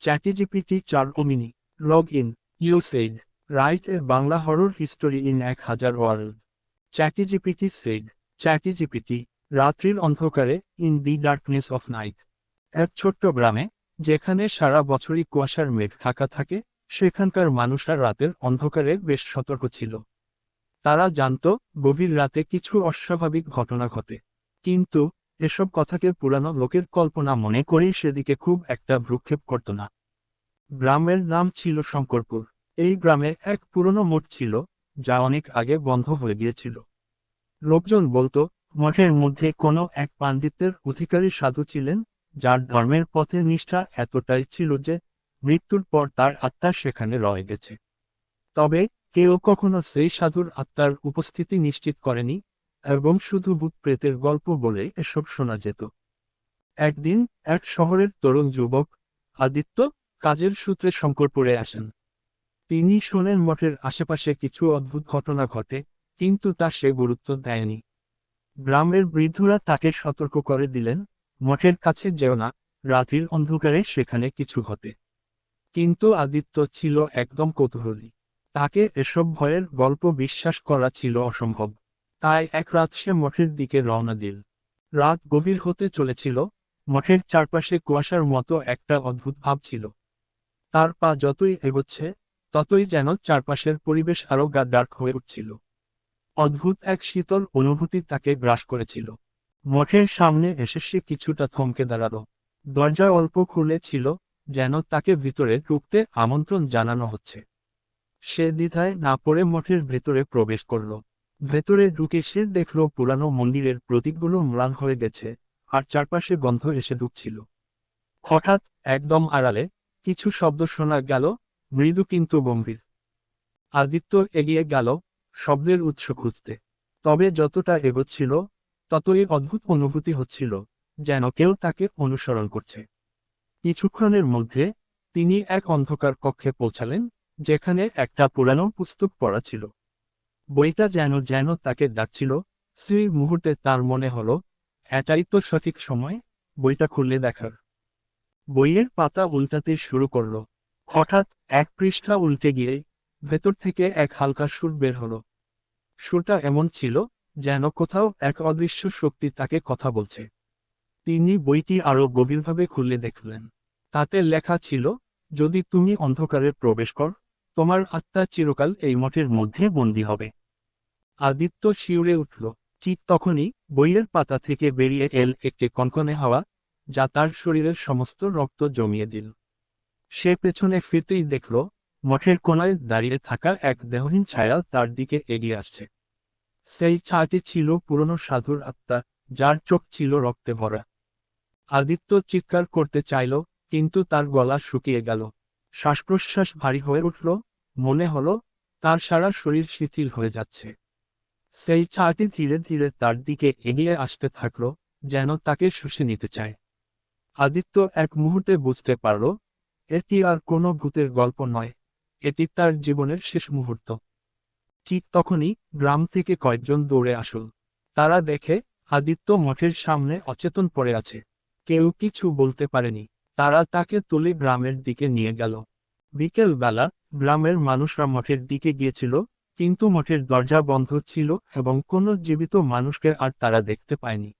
চ্যাটিজিপিটি চার omni log in used write a Bangla horror history in এক হাজার world. ChatGPT said ChatGPT, রাত্রির অন্ধকারে in the darkness of night এক ছোট্ট গ্রামে, যেখানে সারা বছরই কুয়াশার মেঘ ঢাকা থাকে, সেখানকার মানুষরা রাতের অন্ধকারে বেশ সতর্ক ছিল। তারা জানত, গভীর রাতে কিছু অস্বাভাবিক ঘটনা ঘটে। কিন্তু এসব কথাকে পুরানো লোকের কল্পনা মনে করেই সেদিকে খুব একটা ভ্রুক্ষেপ করত না। গ্রামের নাম ছিল শঙ্করপুর। এই গ্রামে এক পুরনো মঠ ছিল, যা অনেক আগে বন্ধ হয়ে গিয়েছিল। লোকজন বলতো, মঠের মধ্যে কোনো এক পাণ্ডিত্যের অধিকারী সাধু ছিলেন, যার ধর্মের পথে নিষ্ঠা এতটাই ছিল যে, মৃত্যুর পর তার আত্মা সেখানে রয়ে গেছে। তবে কেউ কখনো সেই সাধুর আত্মার উপস্থিতি নিশ্চিত করেনি এবং শুধু ভূত প্রেতের গল্প বলে এসব শোনা যেত। একদিন এক শহরের তরুণ যুবক আদিত্য কাজের সূত্রে শঙ্করপুরে আসেন। তিনি শোনেন মঠের আশেপাশে কিছু অদ্ভুত ঘটনা ঘটে, কিন্তু তা সে গুরুত্ব দেয়নি। গ্রামের বৃদ্ধরা তাকে সতর্ক করে দিলেন, মঠের কাছে যেও না, রাত্রির অন্ধকারে সেখানে কিছু ঘটে। কিন্তু আদিত্য ছিল একদম কৌতূহলী। তাকে এসব ভয়ের গল্প বিশ্বাস করা ছিল অসম্ভব। তাই এক রাত সে মঠের দিকে রওনা দিল। রাত গভীর হতে চলেছিল। মঠের চারপাশে কুয়াশার মতো একটা অদ্ভুত ভাব ছিল। তার পা যতই এগোচ্ছে, ততই যেন চারপাশের পরিবেশ আরও গা ডার্ক হয়ে উঠছিল। অদ্ভুত এক শীতল অনুভূতি তাকে গ্রাস করেছিল। মঠের সামনে এসে সে কিছুটা থমকে দাঁড়াল। দরজা অল্প খুলে ছিল, যেন তাকে ভিতরে ঢুকতে আমন্ত্রণ জানানো হচ্ছে। সে দ্বিধায় না পড়ে মঠের ভেতরে প্রবেশ করল। ভেতরে ঢুকে সে দেখল পুরানো মন্দিরের প্রতীকগুলো ম্লান হয়ে গেছে, আর চারপাশে গন্ধ এসে ঢুকছিল। হঠাৎ একদম আড়ালে কিছু শব্দ শোনা গেল, মৃদু কিন্তু গম্ভীর। আদিত্য এগিয়ে গেল শব্দের উৎস খুঁজতে। তবে যতটা এগোচ্ছিল, ততই অদ্ভুত অনুভূতি হচ্ছিল, যেন কেউ তাকে অনুসরণ করছে। কিছুক্ষণের মধ্যে তিনি এক অন্ধকার কক্ষে পৌঁছালেন, যেখানে একটা পুরানো পুস্তক পড়া ছিল। বইটা যেন যেন তাকে ডাকছিল, সেই মুহূর্তে তার মনে হলো, এটাই তো সঠিক সময়, বইটা খুললে দেখার। বইয়ের পাতা উল্টাতে শুরু করল। হঠাৎ এক পৃষ্ঠা উল্টে গিয়ে ভেতর থেকে এক হালকা সুর বের হলো। সুরটা এমন ছিল যেন কোথাও এক অদৃশ্য শক্তি তাকে কথা বলছে। তিনি বইটি আরও গভীরভাবে খুলে দেখলেন। তাতে লেখা ছিল, যদি তুমি অন্ধকারে প্রবেশ কর, তোমার আত্মা চিরকাল এই মঠের মধ্যে বন্দী হবে। আদিত্য শিউরে উঠল। ঠিক তখনই বইয়ের পাতা থেকে বেরিয়ে এল একটি কনকনে হাওয়া, যা তার শরীরের সমস্ত রক্ত জমিয়ে দিল। সে পেছনে ফিরতেই দেখল, মঠের কোনায় দাঁড়িয়ে থাকা এক দেহহীন ছায়া তার দিকে এগিয়ে আসছে। সেই ছায়াটি ছিল পুরনো সাধুর আত্মা, যার চোখ ছিল রক্তে ভরা। আদিত্য চিৎকার করতে চাইল, কিন্তু তার গলা শুকিয়ে গেল। শ্বাস প্রশ্বাস ভারী হয়ে উঠল, মনে হল, তার সারা শরীর শিথিল হয়ে যাচ্ছে। সেই ছায়াটি ধীরে ধীরে তার দিকে এগিয়ে আসতে থাকল, যেন তাকে শুষে নিতে চায়। আদিত্য এক মুহূর্তে বুঝতে পারল, এটি আর কোনো ভূতের গল্প নয়, এটি তার জীবনের শেষ মুহূর্ত। ঠিক তখনই গ্রাম থেকে কয়েকজন দৌড়ে আসল তারা দেখে আদিত্য মঠের সামনে অচেতন পড়ে আছে। কেউ কিছু বলতে পারেনি। তারা তাকে তুলে গ্রামের দিকে নিয়ে গেল। বিকেল বেলা গ্রামের মানুষরা মঠের দিকে গিয়েছিল কিন্তু মঠের দরজা বন্ধ ছিল এবং কোনো জীবিত মানুষকে আর তারা দেখতে পায়নি।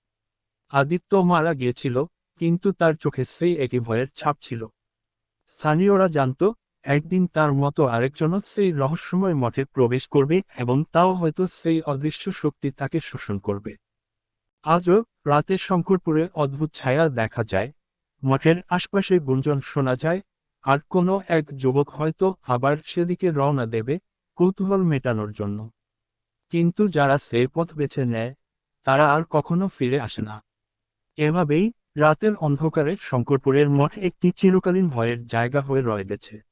আদিত্য মারা গিয়েছিল, কিন্তু তার চোখে সেই একই ভয়ের ছাপ ছিল। স্থানীয়রা জানত, একদিন তার মতো আরেকজনও সেই রহস্যময় মঠে প্রবেশ করবে এবং তাও হয়তো সেই অদৃশ্য শক্তি তাকে শোষণ করবে। আজও রাতে শঙ্করপুরে অদ্ভুত ছায়া দেখা যায়। মঠের আশপাশে গুঞ্জন শোনা যায়, আর কোনো এক যুবক হয়তো আবার সেদিকে রওনা দেবে কৌতূহল মেটানোর জন্য। কিন্তু যারা সে পথ বেছে নেয়, তারা আর কখনো ফিরে আসে না। এভাবেই রাতের অন্ধকারে শঙ্করপুরের মঠ একটি চিরকালীন ভয়ের জায়গা হয়ে রয়ে গেছে।